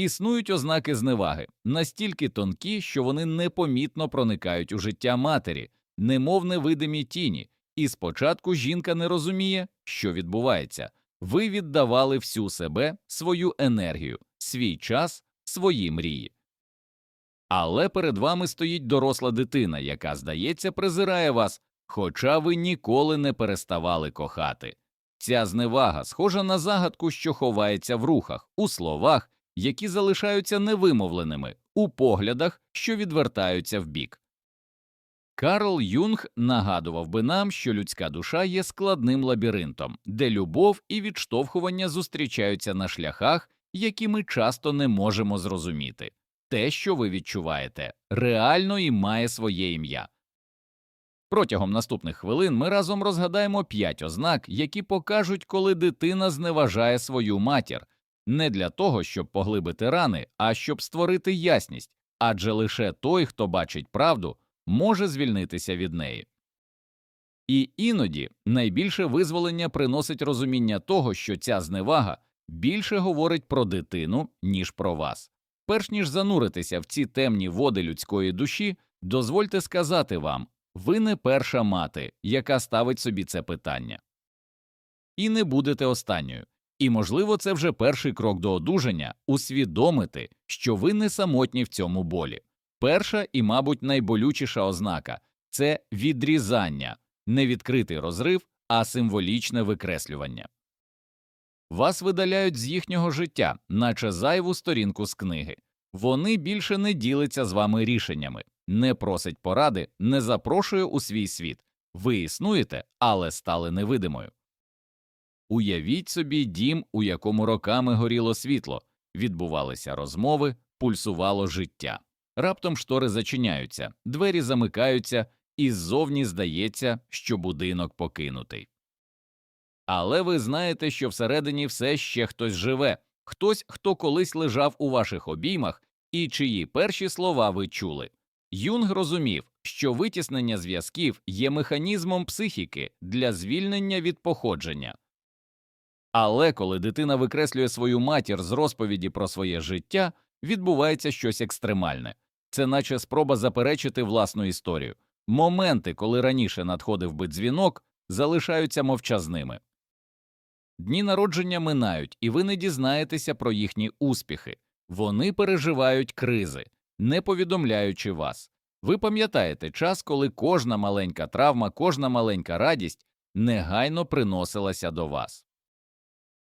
Існують ознаки зневаги, настільки тонкі, що вони непомітно проникають у життя матері, немов невидимі тіні, і спочатку жінка не розуміє, що відбувається. Ви віддавали всю себе, свою енергію, свій час, свої мрії. Але перед вами стоїть доросла дитина, яка, здається, презирає вас, хоча ви ніколи не переставали кохати. Ця зневага схожа на загадку, що ховається в рухах, у словах, які залишаються невимовленими, у поглядах, що відвертаються вбік. Карл Юнг нагадував би нам, що людська душа є складним лабіринтом, де любов і відштовхування зустрічаються на шляхах, які ми часто не можемо зрозуміти. Те, що ви відчуваєте, реально і має своє ім'я. Протягом наступних хвилин ми разом розгадаємо п'ять ознак, які покажуть, коли дитина зневажає свою матір, не для того, щоб поглибити рани, а щоб створити ясність, адже лише той, хто бачить правду, може звільнитися від неї. І іноді найбільше визволення приносить розуміння того, що ця зневага більше говорить про дитину, ніж про вас. Перш ніж зануритися в ці темні води людської душі, дозвольте сказати вам ви не перша мати, яка ставить собі це питання. І не будете останньою. І, можливо, це вже перший крок до одужання усвідомити, що ви не самотні в цьому болі. Перша і, мабуть, найболючіша ознака це відрізання, не відкритий розрив, а символічне викреслювання. Вас видаляють з їхнього життя, наче зайву сторінку з книги. Вони більше не діляться з вами рішеннями, не просить поради, не запрошує у свій світ. Ви існуєте, але стали невидимою. Уявіть собі дім, у якому роками горіло світло, відбувалися розмови, пульсувало життя. Раптом штори зачиняються, двері замикаються, і ззовні здається, що будинок покинутий. Але ви знаєте, що всередині все ще хтось живе, хтось, хто колись лежав у ваших обіймах, і чиї перші слова ви чули. Юнг розумів, що витіснення зв'язків є механізмом психіки для звільнення від походження. Але коли дитина викреслює свою матір з розповіді про своє життя, відбувається щось екстремальне це наче спроба заперечити власну історію. Моменти, коли раніше надходив би дзвінок, залишаються мовчазними. Дні народження минають, і ви не дізнаєтеся про їхні успіхи. Вони переживають кризи, не повідомляючи вас. Ви пам'ятаєте час, коли кожна маленька травма, кожна маленька радість негайно приносилася до вас.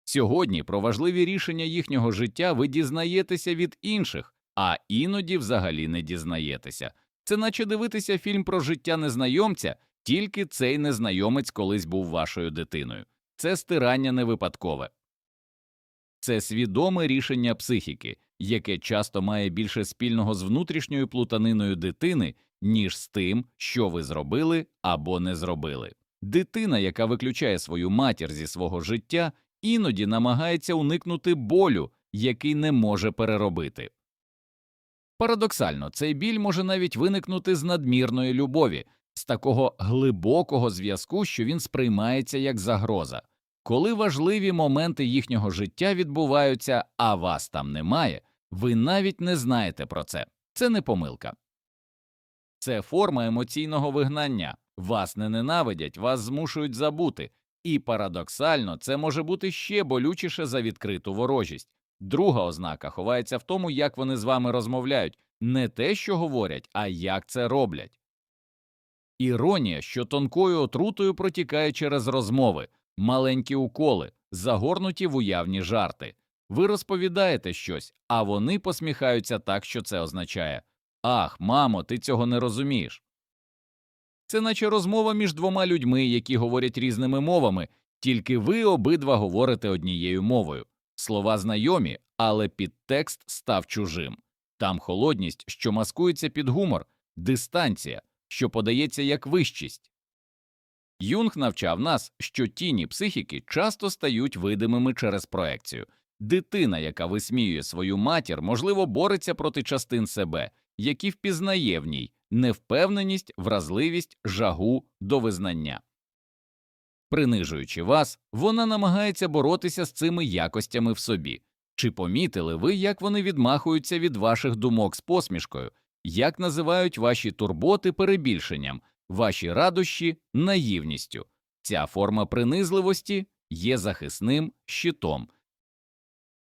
Сьогодні про важливі рішення їхнього життя ви дізнаєтеся від інших, а іноді взагалі не дізнаєтеся. Це наче дивитися фільм про життя незнайомця, тільки цей незнайомець колись був вашою дитиною. Це стирання не випадкове. Це свідоме рішення психіки, яке часто має більше спільного з внутрішньою плутаниною дитини, ніж з тим, що ви зробили або не зробили. Дитина, яка виключає свою матір зі свого життя, іноді намагається уникнути болю, який не може переробити. Парадоксально, цей біль може навіть виникнути з надмірної любові, з такого глибокого зв'язку, що він сприймається як загроза. Коли важливі моменти їхнього життя відбуваються, а вас там немає, ви навіть не знаєте про це. Це не помилка. Це форма емоційного вигнання. Вас не ненавидять, вас змушують забути. І парадоксально це може бути ще болючіше за відкриту ворожість. Друга ознака ховається в тому, як вони з вами розмовляють, не те, що говорять, а як це роблять. Іронія, що тонкою отрутою протікає через розмови, маленькі уколи, загорнуті в уявні жарти. Ви розповідаєте щось, а вони посміхаються так, що це означає Ах, мамо, ти цього не розумієш. Це наче розмова між двома людьми, які говорять різними мовами, тільки ви обидва говорите однією мовою. Слова знайомі, але підтекст став чужим. Там холодність, що маскується під гумор, дистанція, що подається як вищість. Юнг навчав нас, що тіні психіки часто стають видимими через проекцію. Дитина, яка висміює свою матір, можливо, бореться проти частин себе, які впізнає в ній невпевненість, вразливість, жагу до визнання. Принижуючи вас, вона намагається боротися з цими якостями в собі. Чи помітили ви, як вони відмахуються від ваших думок з посмішкою, як називають ваші турботи перебільшенням, ваші радощі наївністю? Ця форма принизливості є захисним щитом.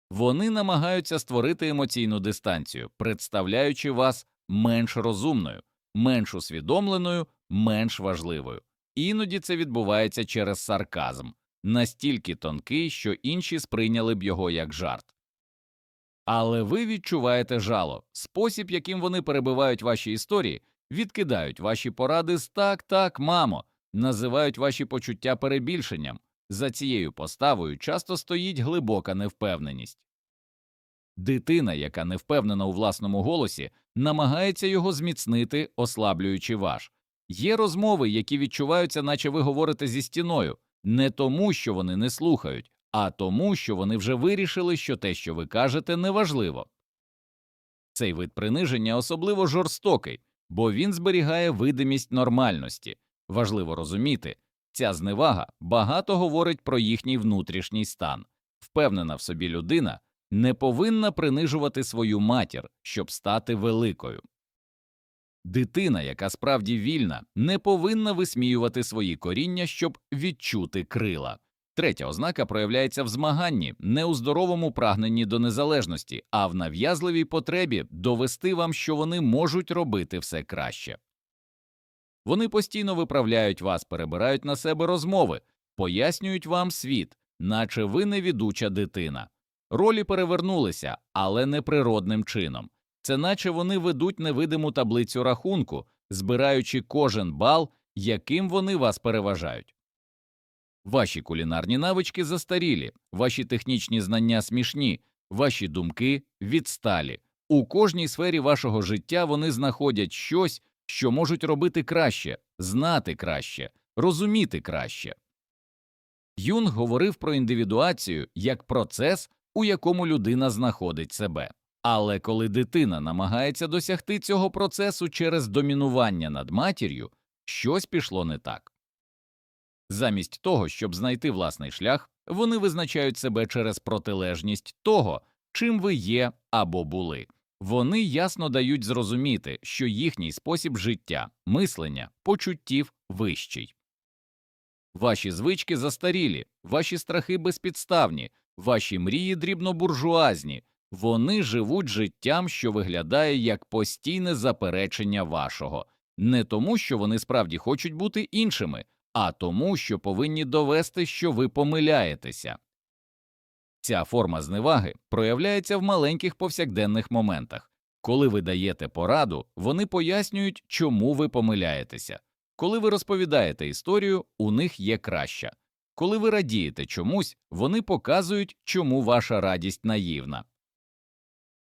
Вони намагаються створити емоційну дистанцію, представляючи вас менш розумною, менш усвідомленою, менш важливою. Іноді це відбувається через сарказм, настільки тонкий, що інші сприйняли б його як жарт. Але ви відчуваєте жало, спосіб, яким вони перебивають ваші історії, відкидають ваші поради з так, так, мамо, називають ваші почуття перебільшенням. За цією поставою часто стоїть глибока невпевненість. Дитина, яка не впевнена у власному голосі, намагається його зміцнити, ослаблюючи ваш. Є розмови, які відчуваються, наче ви говорите зі стіною, не тому, що вони не слухають, а тому, що вони вже вирішили, що те, що ви кажете, неважливо. Цей вид приниження особливо жорстокий, бо він зберігає видимість нормальності. Важливо розуміти, ця зневага багато говорить про їхній внутрішній стан. Впевнена в собі людина не повинна принижувати свою матір, щоб стати великою. Дитина, яка справді вільна, не повинна висміювати свої коріння, щоб відчути крила. Третя ознака проявляється в змаганні, не у здоровому прагненні до незалежності, а в нав'язливій потребі довести вам, що вони можуть робити все краще. Вони постійно виправляють вас, перебирають на себе розмови, пояснюють вам світ, наче ви невідуча дитина. Ролі перевернулися, але не природним чином. Це наче вони ведуть невидиму таблицю рахунку, збираючи кожен бал, яким вони вас переважають. Ваші кулінарні навички застарілі, ваші технічні знання смішні, ваші думки відсталі. У кожній сфері вашого життя вони знаходять щось, що можуть робити краще, знати краще, розуміти краще. Юнг говорив про індивідуацію як процес, у якому людина знаходить себе. Але коли дитина намагається досягти цього процесу через домінування над матір'ю, щось пішло не так. Замість того, щоб знайти власний шлях, вони визначають себе через протилежність того, чим ви є або були. Вони ясно дають зрозуміти, що їхній спосіб життя, мислення, почуттів вищий. Ваші звички застарілі, ваші страхи безпідставні, ваші мрії дрібнобуржуазні, вони живуть життям, що виглядає як постійне заперечення вашого, не тому, що вони справді хочуть бути іншими, а тому, що повинні довести, що ви помиляєтеся. Ця форма зневаги проявляється в маленьких повсякденних моментах. Коли ви даєте пораду, вони пояснюють, чому ви помиляєтеся. Коли ви розповідаєте історію, у них є краща. Коли ви радієте чомусь, вони показують, чому ваша радість наївна.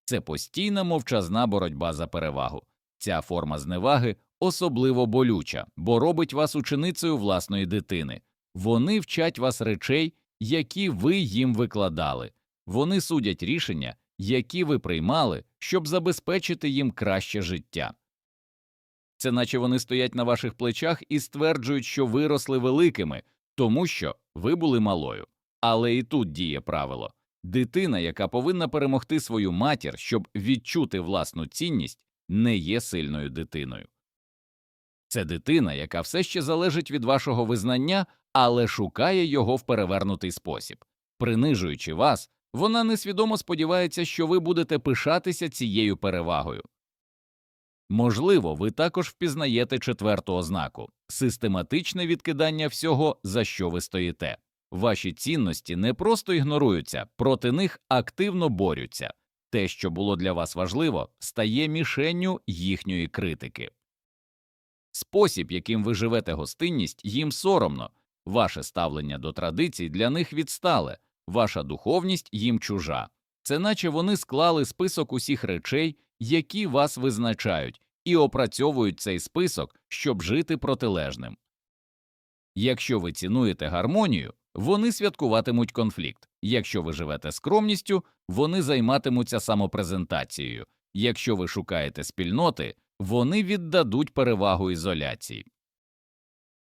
Це постійна мовчазна боротьба за перевагу. Ця форма зневаги особливо болюча, бо робить вас ученицею власної дитини. Вони вчать вас речей, які ви їм викладали, вони судять рішення, які ви приймали, щоб забезпечити їм краще життя. Це наче вони стоять на ваших плечах і стверджують, що виросли великими, тому що ви були малою. Але і тут діє правило дитина, яка повинна перемогти свою матір, щоб відчути власну цінність, не є сильною дитиною. Це дитина, яка все ще залежить від вашого визнання, але шукає його в перевернутий спосіб. Принижуючи вас, вона несвідомо сподівається, що ви будете пишатися цією перевагою. Можливо, ви також впізнаєте четверту ознаку систематичне відкидання всього, за що ви стоїте. Ваші цінності не просто ігноруються, проти них активно борються. Те, що було для вас важливо, стає мішенню їхньої критики. Спосіб, яким ви живете гостинність, їм соромно, ваше ставлення до традицій для них відстале, ваша духовність їм чужа. Це наче вони склали список усіх речей, які вас визначають, і опрацьовують цей список, щоб жити протилежним. Якщо ви цінуєте гармонію, вони святкуватимуть конфлікт. Якщо ви живете скромністю, вони займатимуться самопрезентацією. Якщо ви шукаєте спільноти, вони віддадуть перевагу ізоляції.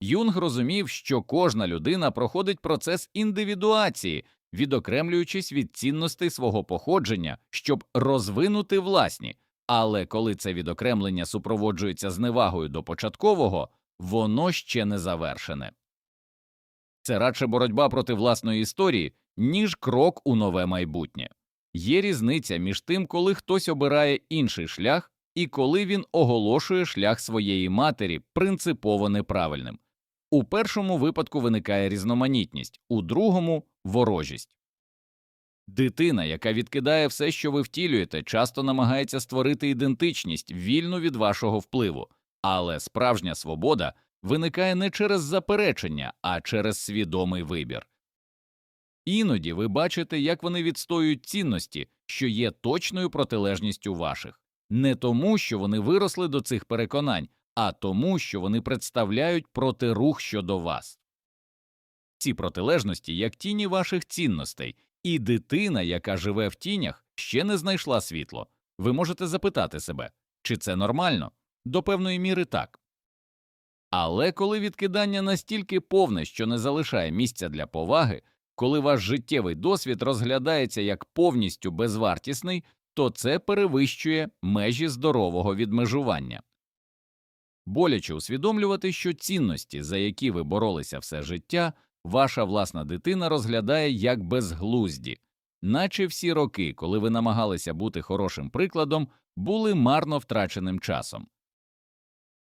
Юнг розумів, що кожна людина проходить процес індивідуації, відокремлюючись від цінностей свого походження, щоб розвинути власні. Але коли це відокремлення супроводжується зневагою до початкового, воно ще не завершене. Це радше боротьба проти власної історії, ніж крок у нове майбутнє. Є різниця між тим, коли хтось обирає інший шлях, і коли він оголошує шлях своєї матері принципово неправильним. У першому випадку виникає різноманітність, у другому ворожість. Дитина, яка відкидає все, що ви втілюєте, часто намагається створити ідентичність, вільну від вашого впливу, але справжня свобода виникає не через заперечення, а через свідомий вибір. Іноді ви бачите, як вони відстоюють цінності, що є точною протилежністю ваших, не тому, що вони виросли до цих переконань, а тому, що вони представляють протирух щодо вас. Ці протилежності як тіні ваших цінностей, і дитина, яка живе в тінях, ще не знайшла світло. Ви можете запитати себе, чи це нормально? До певної міри так. Але коли відкидання настільки повне, що не залишає місця для поваги, коли ваш життєвий досвід розглядається як повністю безвартісний, то це перевищує межі здорового відмежування. Боляче усвідомлювати, що цінності, за які ви боролися все життя, ваша власна дитина розглядає як безглузді, наче всі роки, коли ви намагалися бути хорошим прикладом, були марно втраченим часом.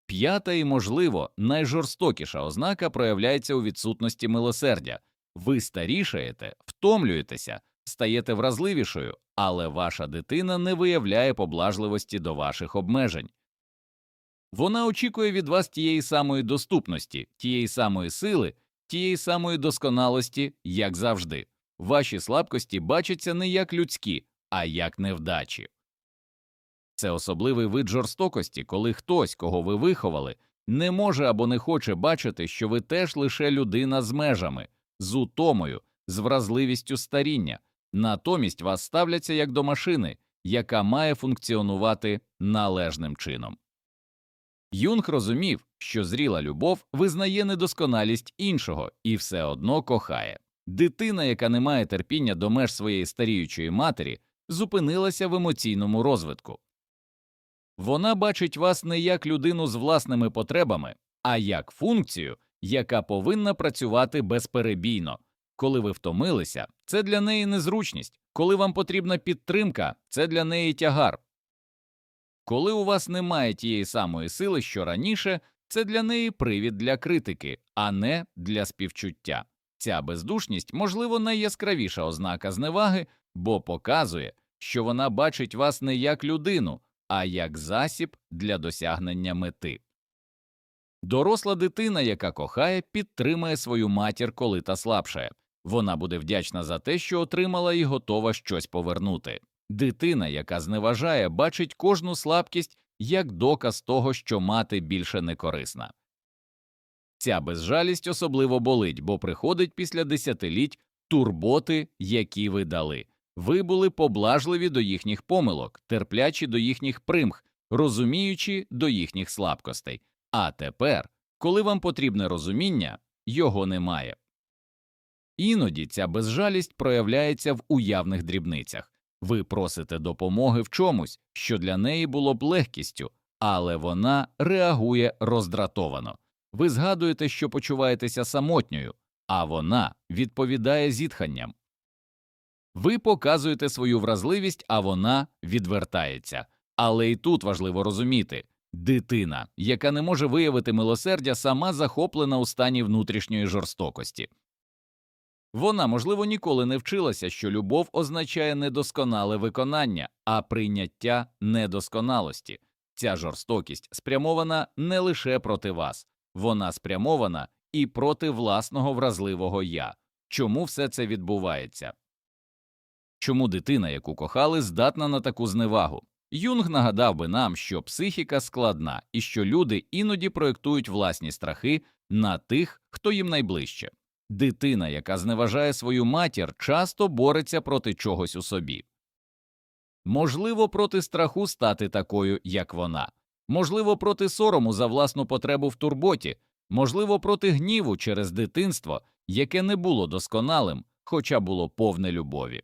П'ята і, можливо, найжорстокіша ознака проявляється у відсутності милосердя ви старішаєте, втомлюєтеся, стаєте вразливішою, але ваша дитина не виявляє поблажливості до ваших обмежень. Вона очікує від вас тієї самої доступності, тієї самої сили, тієї самої досконалості, як завжди. Ваші слабкості бачаться не як людські, а як невдачі. Це особливий вид жорстокості, коли хтось, кого ви виховали, не може або не хоче бачити, що ви теж лише людина з межами, з утомою, з вразливістю старіння, натомість вас ставляться як до машини, яка має функціонувати належним чином. Юнг розумів, що зріла любов визнає недосконалість іншого і все одно кохає. Дитина, яка не має терпіння до меж своєї старіючої матері, зупинилася в емоційному розвитку. Вона бачить вас не як людину з власними потребами, а як функцію, яка повинна працювати безперебійно. Коли ви втомилися, це для неї незручність, коли вам потрібна підтримка, це для неї тягар. Коли у вас немає тієї самої сили, що раніше, це для неї привід для критики, а не для співчуття. Ця бездушність, можливо, найяскравіша ознака зневаги, бо показує, що вона бачить вас не як людину, а як засіб для досягнення мети. Доросла дитина, яка кохає, підтримує свою матір, коли та слабшає. Вона буде вдячна за те, що отримала і готова щось повернути. Дитина, яка зневажає, бачить кожну слабкість як доказ того, що мати більше не корисна. Ця безжалість особливо болить, бо приходить після десятиліть турботи, які ви дали. Ви були поблажливі до їхніх помилок, терплячі до їхніх примх, розуміючи до їхніх слабкостей. А тепер, коли вам потрібне розуміння, його немає. Іноді ця безжалість проявляється в уявних дрібницях. Ви просите допомоги в чомусь, що для неї було б легкістю, але вона реагує роздратовано. Ви згадуєте, що почуваєтеся самотньою, а вона відповідає зітханням. Ви показуєте свою вразливість, а вона відвертається. Але і тут важливо розуміти дитина, яка не може виявити милосердя, сама захоплена у стані внутрішньої жорстокості. Вона, можливо, ніколи не вчилася, що любов означає недосконале виконання, а прийняття недосконалості. Ця жорстокість спрямована не лише проти вас, вона спрямована і проти власного вразливого я. Чому все це відбувається? Чому дитина, яку кохали, здатна на таку зневагу? Юнг нагадав би нам, що психіка складна і що люди іноді проєктують власні страхи на тих, хто їм найближче. Дитина, яка зневажає свою матір, часто бореться проти чогось у собі. Можливо, проти страху стати такою, як вона, можливо, проти сорому за власну потребу в турботі, можливо, проти гніву через дитинство, яке не було досконалим, хоча було повне любові.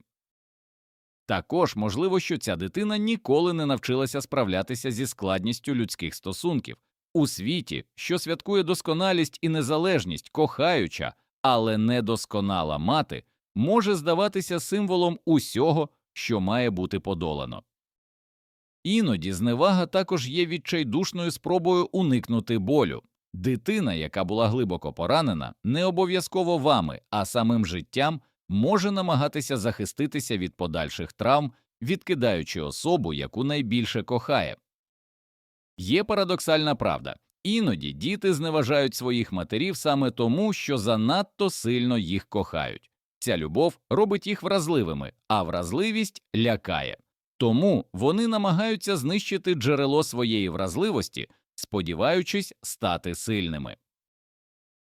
Також можливо, що ця дитина ніколи не навчилася справлятися зі складністю людських стосунків у світі, що святкує досконалість і незалежність, кохаюча, але недосконала мати, може здаватися символом усього, що має бути подолано. Іноді зневага також є відчайдушною спробою уникнути болю. Дитина, яка була глибоко поранена, не обов'язково вами, а самим життям може намагатися захиститися від подальших травм, відкидаючи особу, яку найбільше кохає. Є парадоксальна правда іноді діти зневажають своїх матерів саме тому, що занадто сильно їх кохають. Ця любов робить їх вразливими, а вразливість лякає. Тому вони намагаються знищити джерело своєї вразливості, сподіваючись стати сильними.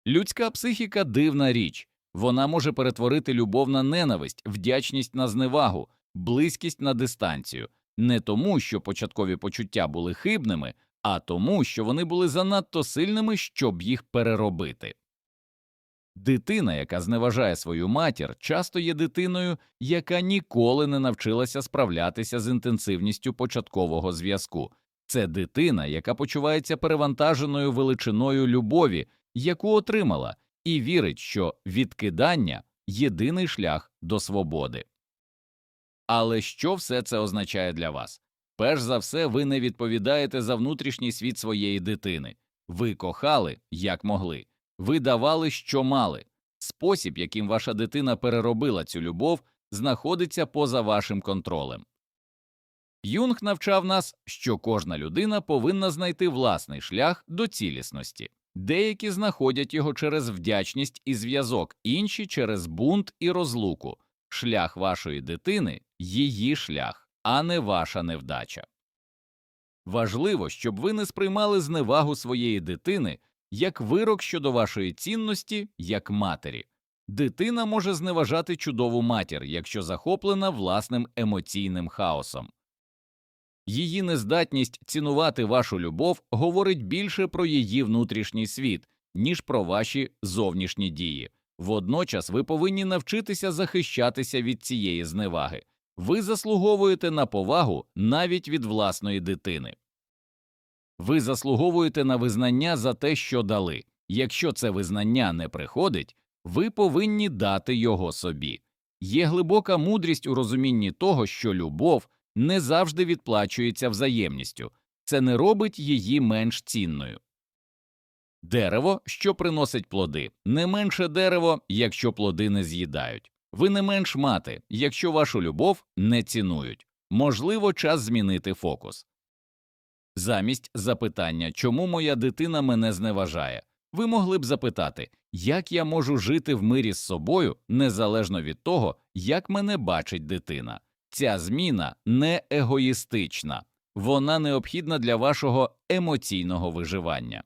Людська психіка дивна річ вона може перетворити любов на ненависть, вдячність на зневагу, близькість на дистанцію, не тому, що початкові почуття були хибними, а тому, що вони були занадто сильними, щоб їх переробити. Дитина, яка зневажає свою матір, часто є дитиною, яка ніколи не навчилася справлятися з інтенсивністю початкового зв'язку. Це дитина, яка почувається перевантаженою величиною любові, яку отримала, і вірить, що відкидання єдиний шлях до свободи. Але що все це означає для вас? Перш за все, ви не відповідаєте за внутрішній світ своєї дитини. Ви кохали, як могли, ви давали, що мали. Спосіб, яким ваша дитина переробила цю любов, знаходиться поза вашим контролем. Юнг навчав нас, що кожна людина повинна знайти власний шлях до цілісності. Деякі знаходять його через вдячність і зв'язок, інші через бунт і розлуку. Шлях вашої дитини її шлях, а не ваша невдача. Важливо, щоб ви не сприймали зневагу своєї дитини як вирок щодо вашої цінності як матері. Дитина може зневажати чудову матір, якщо захоплена власним емоційним хаосом. Її нездатність цінувати вашу любов говорить більше про її внутрішній світ, ніж про ваші зовнішні дії. Водночас ви повинні навчитися захищатися від цієї зневаги. Ви заслуговуєте на повагу навіть від власної дитини. Ви заслуговуєте на визнання за те, що дали. Якщо це визнання не приходить, ви повинні дати його собі. Є глибока мудрість у розумінні того, що любов не завжди відплачується взаємністю, це не робить її менш цінною. Дерево, що приносить плоди, не менше дерево, якщо плоди не з'їдають. Ви не менш мати, якщо вашу любов не цінують. Можливо, час змінити фокус. Замість запитання, чому моя дитина мене зневажає, ви могли б запитати, як я можу жити в мирі з собою незалежно від того, як мене бачить дитина. Ця зміна не егоїстична, вона необхідна для вашого емоційного виживання.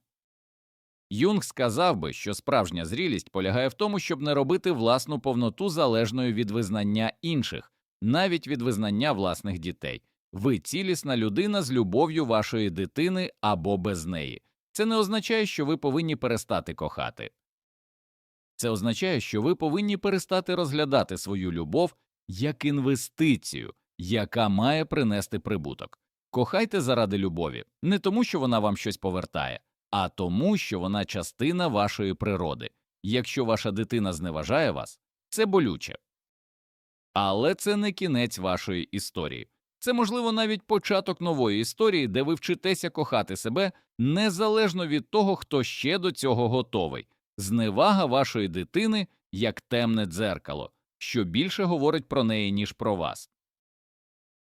Юнг сказав би, що справжня зрілість полягає в тому, щоб не робити власну повноту залежною від визнання інших, навіть від визнання власних дітей. Ви цілісна людина з любов'ю вашої дитини або без неї. Це не означає, що ви повинні перестати кохати. Це означає, що ви повинні перестати розглядати свою любов як інвестицію, яка має принести прибуток. Кохайте заради любові, не тому, що вона вам щось повертає, а тому, що вона частина вашої природи. Якщо ваша дитина зневажає вас, це болюче. Але це не кінець вашої історії. Це, можливо, навіть початок нової історії, де ви вчитеся кохати себе незалежно від того, хто ще до цього готовий. Зневага вашої дитини як темне дзеркало, що більше говорить про неї, ніж про вас.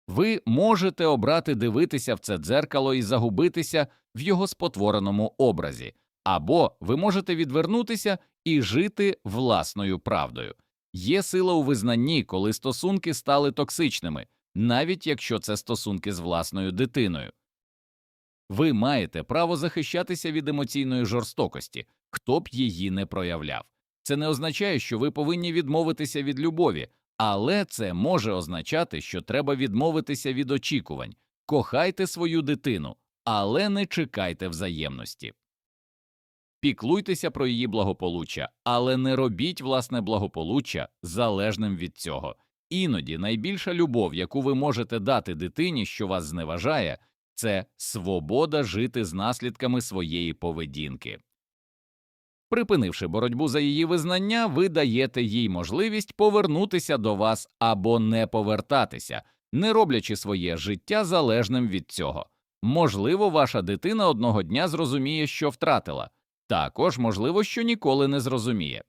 Ви можете обрати дивитися в це дзеркало і загубитися в його спотвореному образі, або ви можете відвернутися і жити власною правдою. Є сила у визнанні, коли стосунки стали токсичними, навіть якщо це стосунки з власною дитиною. Ви маєте право захищатися від емоційної жорстокості, хто б її не проявляв. Це не означає, що ви повинні відмовитися від любові, але це може означати, що треба відмовитися від очікувань. Кохайте свою дитину, але не чекайте взаємності. піклуйтеся про її благополуччя, але не робіть власне благополуччя залежним від цього. Іноді найбільша любов, яку ви можете дати дитині, що вас зневажає, це свобода жити з наслідками своєї поведінки. Припинивши боротьбу за її визнання, ви даєте їй можливість повернутися до вас або не повертатися, не роблячи своє життя залежним від цього. Можливо, ваша дитина одного дня зрозуміє, що втратила, також можливо, що ніколи не зрозуміє.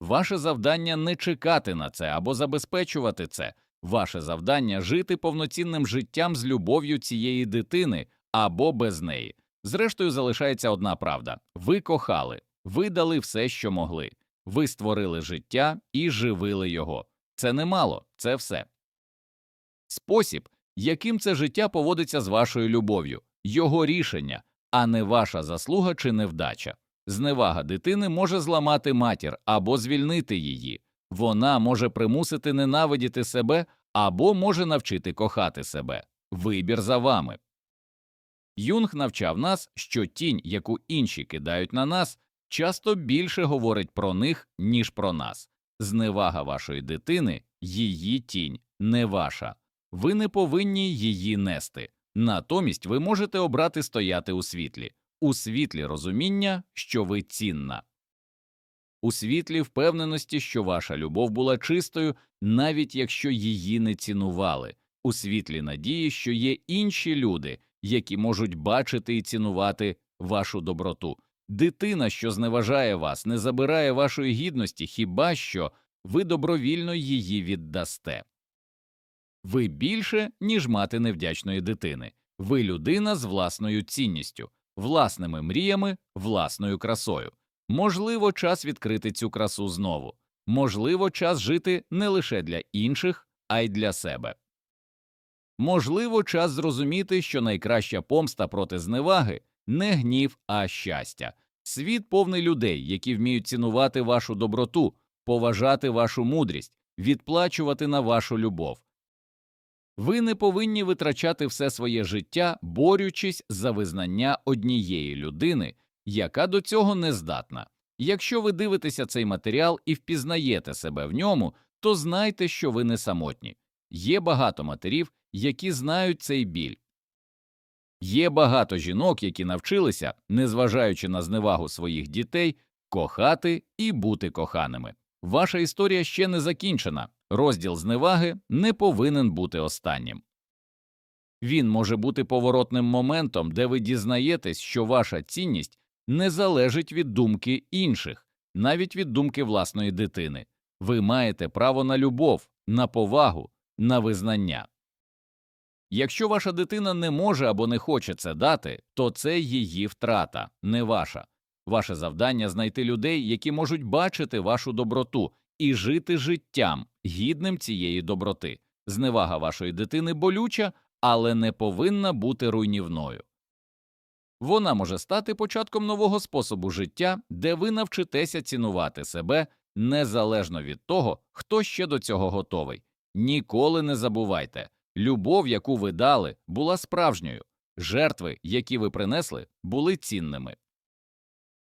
Ваше завдання не чекати на це або забезпечувати це. Ваше завдання жити повноцінним життям з любов'ю цієї дитини або без неї. Зрештою, залишається одна правда ви кохали, ви дали все, що могли, ви створили життя і живили його. Це немало, це все. Спосіб, яким це життя поводиться з вашою любов'ю, його рішення, а не ваша заслуга чи невдача. Зневага дитини може зламати матір або звільнити її, вона може примусити ненавидіти себе або може навчити кохати себе. Вибір за вами. Юнг навчав нас, що тінь, яку інші кидають на нас, часто більше говорить про них, ніж про нас. Зневага вашої дитини її тінь, не ваша. Ви не повинні її нести. Натомість ви можете обрати стояти у світлі, у світлі розуміння, що ви цінна, у світлі впевненості, що ваша любов була чистою, навіть якщо її не цінували, у світлі надії, що є інші люди, які можуть бачити і цінувати вашу доброту. Дитина, що зневажає вас, не забирає вашої гідності, хіба що ви добровільно її віддасте. Ви більше, ніж мати невдячної дитини. Ви людина з власною цінністю, власними мріями, власною красою. Можливо, час відкрити цю красу знову. Можливо, час жити не лише для інших, а й для себе. Можливо, час зрозуміти, що найкраща помста проти зневаги не гнів, а щастя. Світ повний людей, які вміють цінувати вашу доброту, поважати вашу мудрість, відплачувати на вашу любов. Ви не повинні витрачати все своє життя, борючись за визнання однієї людини, яка до цього не здатна. Якщо ви дивитеся цей матеріал і впізнаєте себе в ньому, то знайте, що ви не самотні. Є багато матерів, які знають цей біль. Є багато жінок, які навчилися, незважаючи на зневагу своїх дітей, кохати і бути коханими. Ваша історія ще не закінчена. Розділ зневаги не повинен бути останнім. Він може бути поворотним моментом, де ви дізнаєтесь, що ваша цінність не залежить від думки інших, навіть від думки власної дитини. Ви маєте право на любов, на повагу, на визнання. Якщо ваша дитина не може або не хоче це дати, то це її втрата, не ваша. Ваше завдання знайти людей, які можуть бачити вашу доброту і жити життям, гідним цієї доброти. Зневага вашої дитини болюча, але не повинна бути руйнівною. Вона може стати початком нового способу життя, де ви навчитеся цінувати себе незалежно від того, хто ще до цього готовий. Ніколи не забувайте любов, яку ви дали, була справжньою, жертви, які ви принесли, були цінними.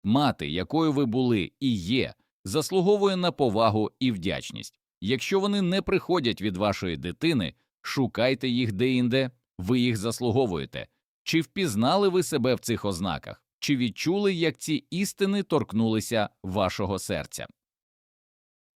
Мати, якою ви були і є, заслуговує на повагу і вдячність. Якщо вони не приходять від вашої дитини, шукайте їх деінде, ви їх заслуговуєте. Чи впізнали ви себе в цих ознаках, чи відчули, як ці істини торкнулися вашого серця?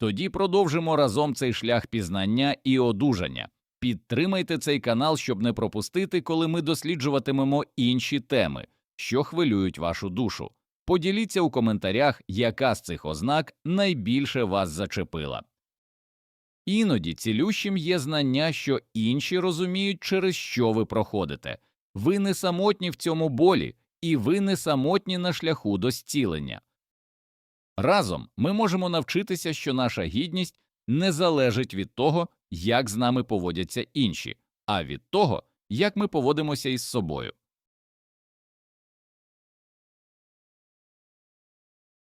Тоді продовжимо разом цей шлях пізнання і одужання. Підтримайте цей канал, щоб не пропустити, коли ми досліджуватимемо інші теми, що хвилюють вашу душу. Поділіться у коментарях, яка з цих ознак найбільше вас зачепила. Іноді цілющим є знання, що інші розуміють, через що ви проходите. Ви не самотні в цьому болі, і ви не самотні на шляху до зцілення. Разом ми можемо навчитися, що наша гідність не залежить від того, як з нами поводяться інші, а від того, як ми поводимося із собою.